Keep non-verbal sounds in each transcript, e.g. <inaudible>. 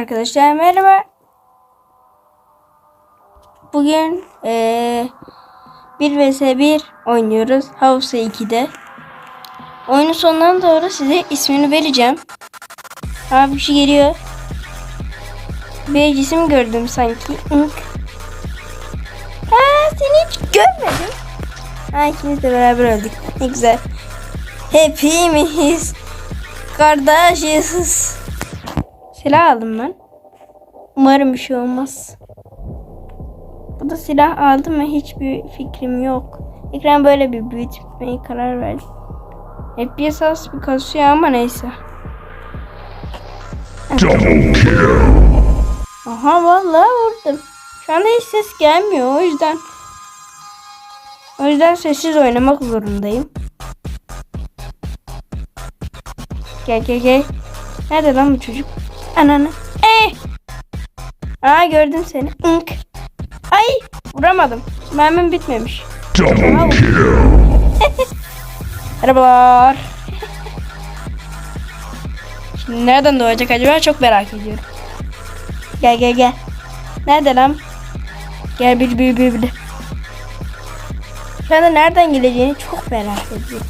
Arkadaşlar merhaba. Bugün eee 1 vs 1 oynuyoruz. House 2'de. Oyunun sonuna doğru size ismini vereceğim. Abi bir şey geliyor. Bir cisim gördüm sanki. Ink. Aa seni hiç görmedim. Ha ikimiz de beraber öldük. Ne güzel. Hepimiz kardeşiz. Silah aldım ben. Umarım bir şey olmaz. Bu da silah aldım mı hiçbir fikrim yok. Ekran böyle bir büyütmeye karar verdim. FPS az bir kasıyor ama neyse. Double kill. Aha vallahi vurdum. Şu anda hiç ses gelmiyor o yüzden. O yüzden sessiz oynamak zorundayım. Gel gel gel. Nerede lan bu çocuk? Ananı. Eh! Aa gördüm seni. Ink. Ay vuramadım. Mermim bitmemiş. Double kill. <laughs> Merhabalar. Şimdi nereden doğacak acaba çok merak ediyorum. Gel gel gel. Nerede lan? Gel bir bir bir bir. Şu anda nereden geleceğini çok merak ediyorum.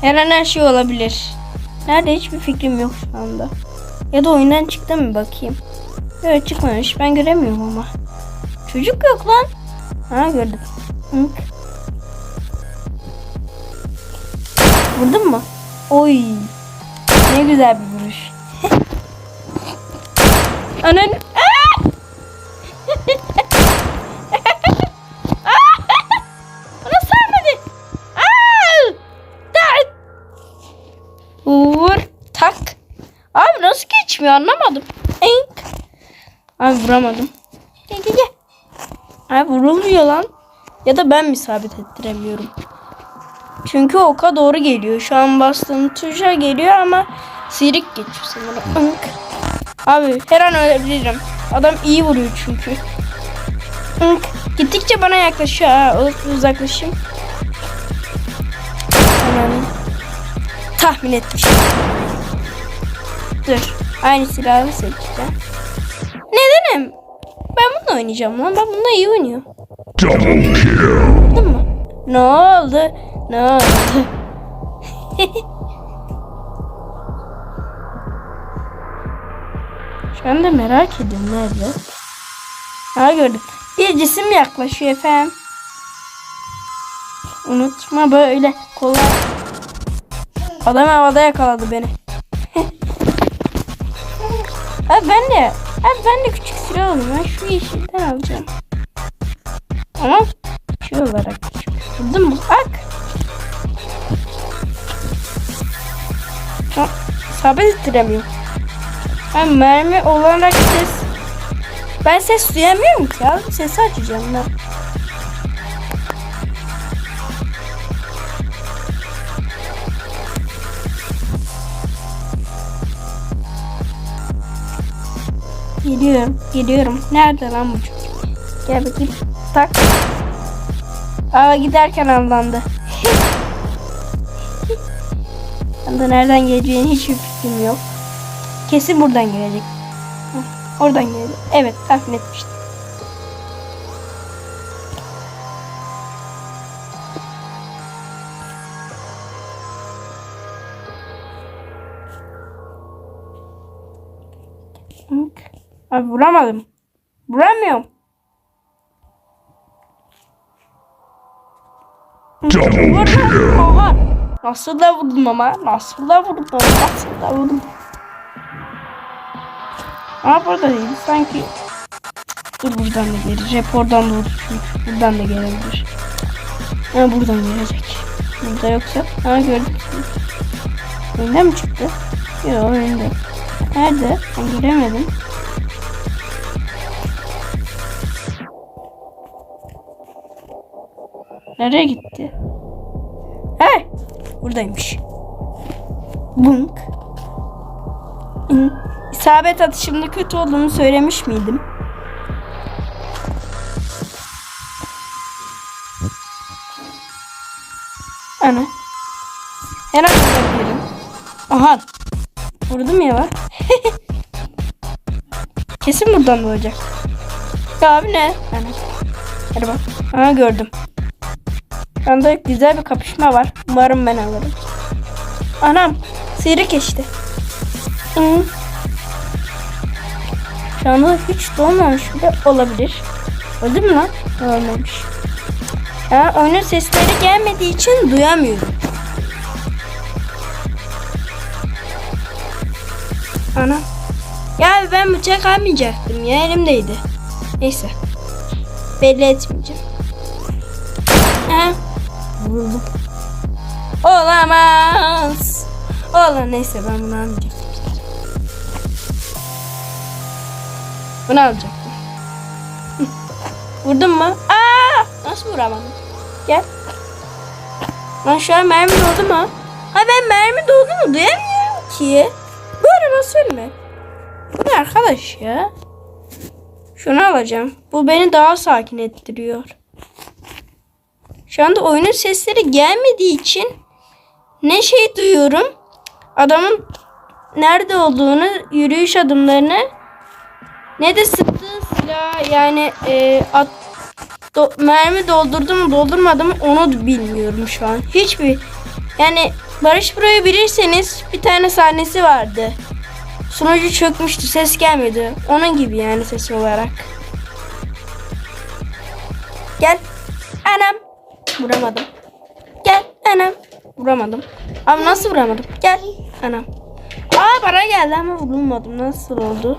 Her an her şey olabilir. Nerede hiçbir fikrim yok şu anda. Ya da oyundan çıktı mı bakayım. Evet çıkmamış. Ben göremiyorum ama. Çocuk yok lan. Ha gördüm. Hınk. Vurdun mu? Oy. Ne güzel bir vuruş. <laughs> Anan. Geçmiyor anlamadım. Enk. Abi vuramadım. Gel gel gel. Abi vurulmuyor lan. Ya da ben mi sabit ettiremiyorum. Çünkü oka doğru geliyor. Şu an bastığım tuşa geliyor ama sirik geçiyor sanırım. Ink. Abi her an ölebilirim. Adam iyi vuruyor çünkü. Ink. Gittikçe bana yaklaşıyor ha. Uzaklaşayım. Hemen. Tahmin etmişim. Dur. Aynı silahı seçeceğim. Nedenim? Ben bununla oynayacağım lan. Ben bununla iyi oynuyorum. Double kill. Mı? Ne oldu? Ne oldu? <laughs> Şu anda merak ediyorum nerede? Ha gördüm. Bir cisim yaklaşıyor efendim. Unutma böyle kolay. Adam havada yakaladı beni. Abi ben de abi ben de küçük silah alayım. Ben şu yeşilden alacağım. Ama şey olarak mu? Bak. Sabit ettiremiyorum. Ben mermi olarak ses... Ben ses duyamıyorum ki abi. Sesi açacağım ben. Geliyorum, geliyorum. Nerede lan bu çocuk? Gel bakayım. Tak. Aa giderken avlandı. <laughs> Ben de nereden geleceğini hiçbir fikrim yok. Kesin buradan gelecek. Oradan gelecek. Evet tahmin etmiştim. Abi vuramadım. Vuramıyorum. Double kill. Oha. Nasıl da vurdum ama. Nasıl da vurdum. Nasıl da vurdum. Ama burada değil. Sanki. Dur buradan da gelir. Hep oradan da çünkü. Buradan da gelebilir. Ha buradan gelecek. Burada yoksa. Ha gördüm. Oyunda mı çıktı? Yok oyunda. Nerede? Ben göremedim. Nereye gitti? He, buradaymış. Bunk. İsabet atışımda kötü olduğunu söylemiş miydim? Ana. Her an ölebilirim. Aha. Vurdum ya bak. <laughs> Kesin buradan doğacak. Ya abi ne? Hani. Hadi bak. Ha gördüm. Anda güzel bir kapışma var. Umarım ben alırım. Anam. Sıyrık geçti. Anda hiç doğmamış bile olabilir. Öldü mü lan? Ölmemiş. Ya oyunun sesleri gelmediği için duyamıyorum. Ana. Ya ben bıçak almayacaktım ya elimdeydi. Neyse. Belli etmeyeceğim. Ha. Vuruldum. Olamaz. Ola neyse ben bunu almayacaktım. Bunu alacaktım. Vurdun mu? Aa! Nasıl vuramadım? Gel. Lan şu an mermi doldu mu? Ha ben mermi doldu mu duyamıyorum ki. Böyle nasıl ölme? Bu ne arkadaş ya? Şunu alacağım. Bu beni daha sakin ettiriyor. Şu anda oyunun sesleri gelmediği için ne şey duyuyorum. Adamın nerede olduğunu, yürüyüş adımlarını ne de sıktığı silah yani e, at, do- mermi doldurdu mu doldurmadı mı onu bilmiyorum şu an. Hiçbir yani Barış Burayı bilirseniz bir tane sahnesi vardı. Sunucu çökmüştü ses gelmedi. Onun gibi yani ses olarak. Gel. Anam. Vuramadım. Gel anam. Vuramadım. Abi nasıl vuramadım? Gel anam. Aa para geldi ama vurulmadım. Nasıl oldu?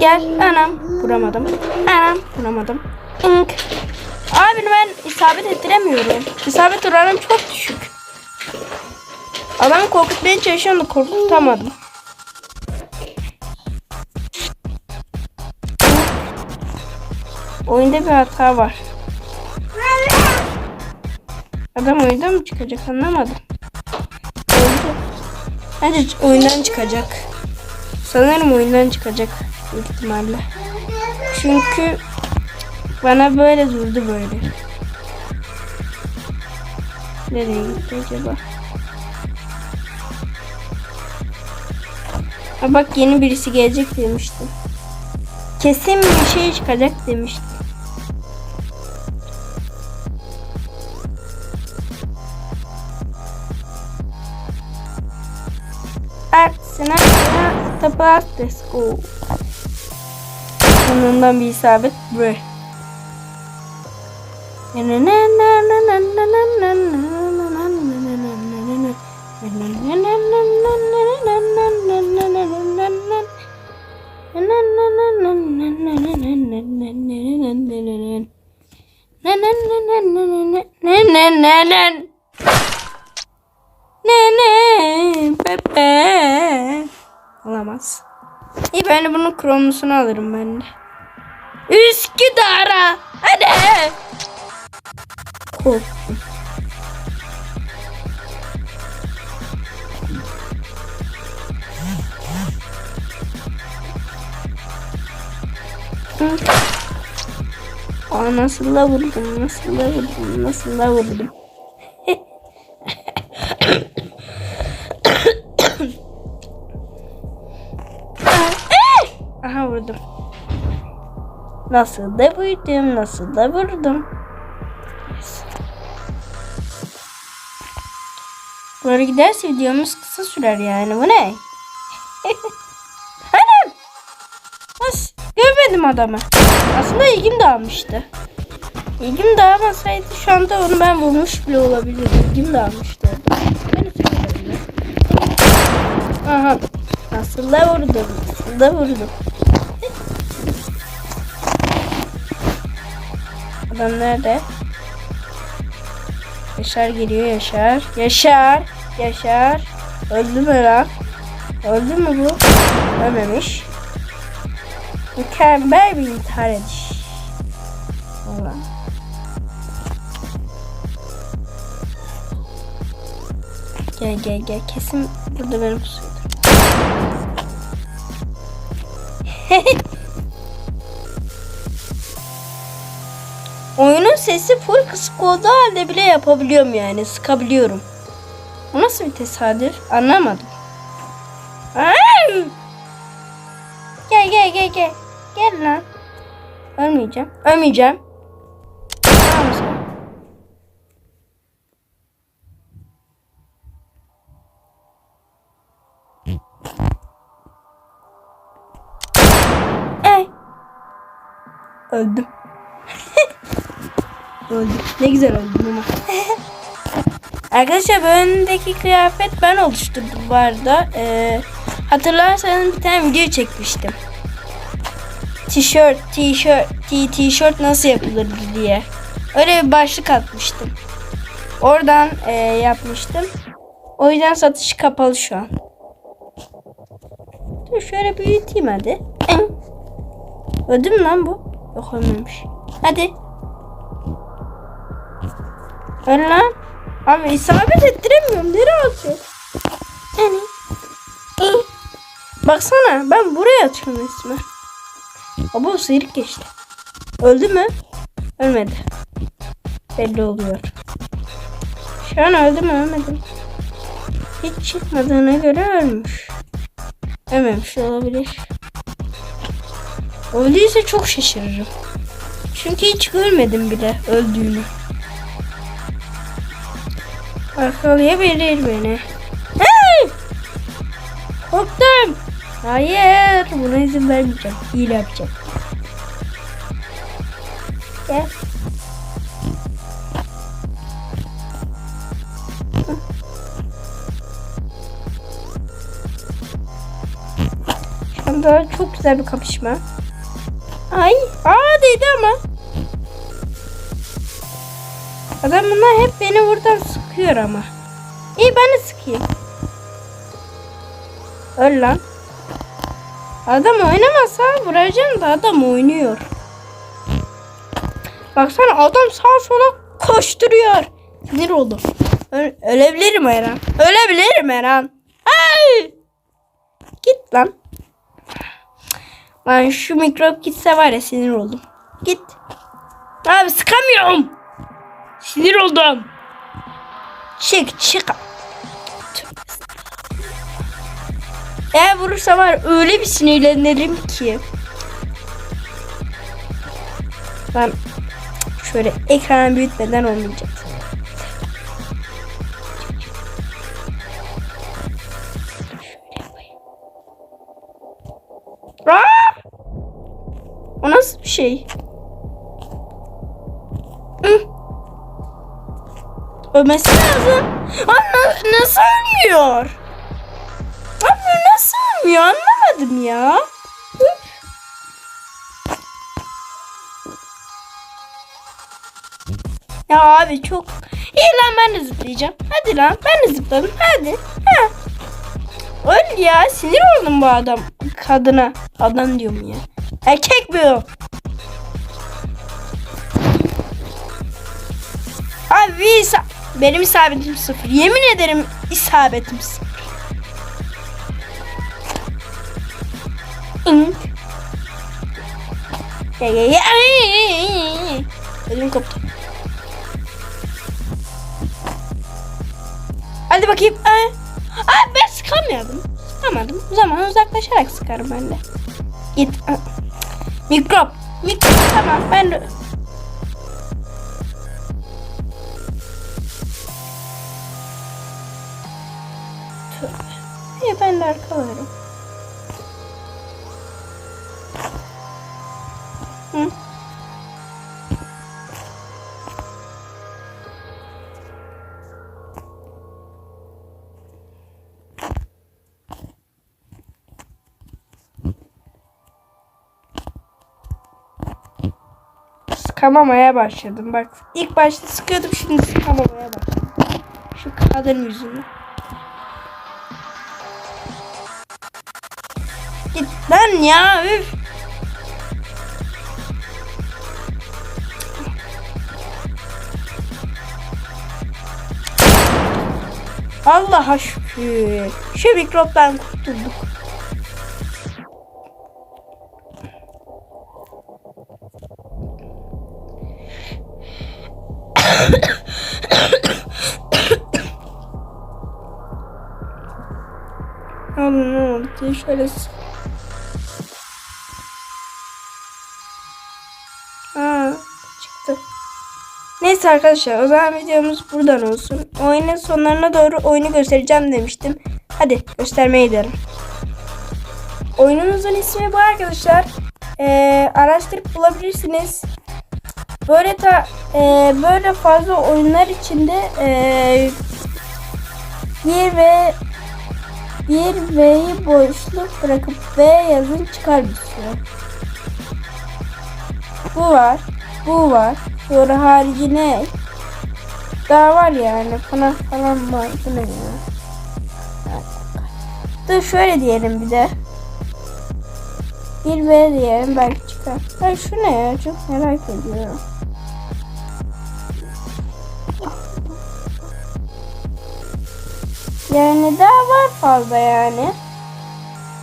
Gel anam. Vuramadım. Anam. Vuramadım. İnk. Abi ben isabet ettiremiyorum. İsabet oranım çok düşük. Adamı korkutmaya çalışıyorum da korkutamadım. Oyunda bir hata var. Adam oyundan mı çıkacak anlamadım. Bence oyundan çıkacak. Sanırım oyundan çıkacak büyük ihtimalle. Çünkü bana böyle durdu böyle. Nereye gitti acaba? Ha bak yeni birisi gelecek demiştim. Kesin bir şey çıkacak demiştim. Artsına tapas disco. Sonundan bir isabet bre. Pepe. Olamaz. İyi ben de bunun kromlusunu alırım ben de. Üsküdar'a. Hadi. Korktum. Aa, nasıl da vurdum, nasıl da vurdum, nasıl da vurdum. Nasıl da vurdum, nasıl da vurdum. Böyle giderse videomuz kısa sürer yani. Bu ne? <laughs> Anam! Nasıl? Görmedim adamı. Aslında ilgim dağılmıştı. İlgim dağılmasaydı şu anda onu ben vurmuş bile olabilirdim. İlgim dağılmıştı Aha. Nasıl da vurdum. Nasıl da vurdum. Adam nerede? Yaşar geliyor Yaşar. Yaşar. Yaşar. Öldü mü lan? Öldü mü bu? Ölmemiş. Mükemmel bir intihar ediş. Valla. Gel gel gel. Kesin burada benim pusuydu. Sesi full kısık olduğu halde bile yapabiliyorum yani. Sıkabiliyorum. Bu nasıl bir tesadüf? Anlamadım. Ay! gel gel. Gel lan. Ölmeyeceğim. Ölmeyeceğim. Öldüm. Öldüm. Ne güzel öldüm ama. <laughs> Arkadaşlar bu önündeki kıyafet ben oluşturdum bu arada. Ee, hatırlarsanız bir tane video çekmiştim. Tişört, tişört, tişört nasıl yapılır diye. Öyle bir başlık atmıştım. Oradan e, yapmıştım. O yüzden satışı kapalı şu an. Dur şöyle büyüteyim hadi. Öldü mü lan bu? Yok ölmemiş. Hadi. Öl lan. Abi isabet ettiremiyorum. Nereye atıyor? Yani. İyi. Baksana ben buraya atıyorum resmen. Ama o sıyrık geçti. Öldü mü? Ölmedi. Belli oluyor. Şu an öldü mü ölmedi? Hiç çıkmadığına göre ölmüş. Ölmemiş olabilir. Öldüyse çok şaşırırım. Çünkü hiç görmedim bile öldüğünü. Arkalayabilir beni. Hey! Korktum. Hayır. Buna izin vermeyeceğim. Hile yapacağım. Gel. Anda çok güzel bir kapışma. Ay, aa değdi ama. Adam bunlar hep beni buradan ama. İyi ben de sıkayım. Öl lan. Adam oynamasa vuracağım da adam oynuyor. Baksana adam sağa sola koşturuyor. Sinir oldum. Ö- ölebilirim her an. Ölebilirim her an. Ay! Git lan. Lan şu mikrop gitse var ya sinir oldum. Git. Abi sıkamıyorum. Sinir oldum. Çık çık. Eğer vurursa var öyle bir sinirlenirim ki. Ben şöyle ekranı büyütmeden olmayacak. Aa! O nasıl bir şey? Ölmesi lazım. Anne nasıl ölmüyor? Abi nasıl ölmüyor anlamadım ya. Ya abi çok iyi lan ben de zıplayacağım. Hadi lan ben de zıpladım hadi. Ha. Öl ya sinir oldum bu adam kadına. Adam diyorum ya. Erkek bu. Abi isa- benim isabetim sıfır. Yemin ederim isabetim sıfır. İnk. Ödüm koptu. Hadi bakayım. Ay. Ben sıkamıyordum. Sıkamadım. O zaman uzaklaşarak sıkarım ben de. Git. Mikrop. Mikrop tamam ben de. De arkalarım. Hı. Sıkamamaya başladım. Bak ilk başta sıkıyordum şimdi sıkamamaya başladım. Şu kadın yüzünden. Lan ya üf. Allah'a şükür. Şu mikroptan kurtulduk. Oğlum ne oldu? Şöyle Neyse arkadaşlar o zaman videomuz buradan olsun. Oyunun sonlarına doğru oyunu göstereceğim demiştim. Hadi göstermeye gidelim. Oyunumuzun ismi bu arkadaşlar. Ee, araştırıp bulabilirsiniz. Böyle ta, ee, böyle fazla oyunlar içinde ee, bir ve bir V'yi boşluk bırakıp V yazın çıkar bir sürü. Bu var. Bu var. Sonra harici ne? Daha var yani. Falan falan var. Bu ne ya? Dur şöyle diyelim bir de. Bir V diyelim belki çıkar. Ay şu ne ya? Çok merak ediyorum. Yani daha var fazla yani.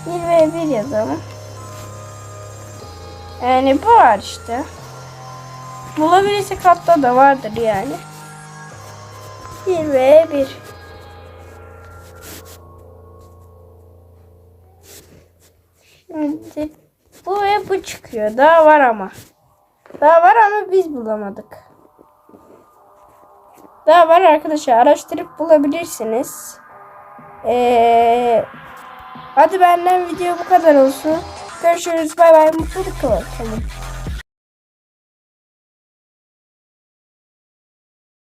Bir ve bir yazalım. Yani bu var işte. Bulabilirsek hatta da vardır yani. Bir ve bir. Şimdi bu ve bu çıkıyor. Daha var ama. Daha var ama biz bulamadık. Daha var arkadaşlar. Araştırıp bulabilirsiniz. Ee, hadi benden video bu kadar olsun. Görüşürüz. Bay bay. Mutluluk kalın.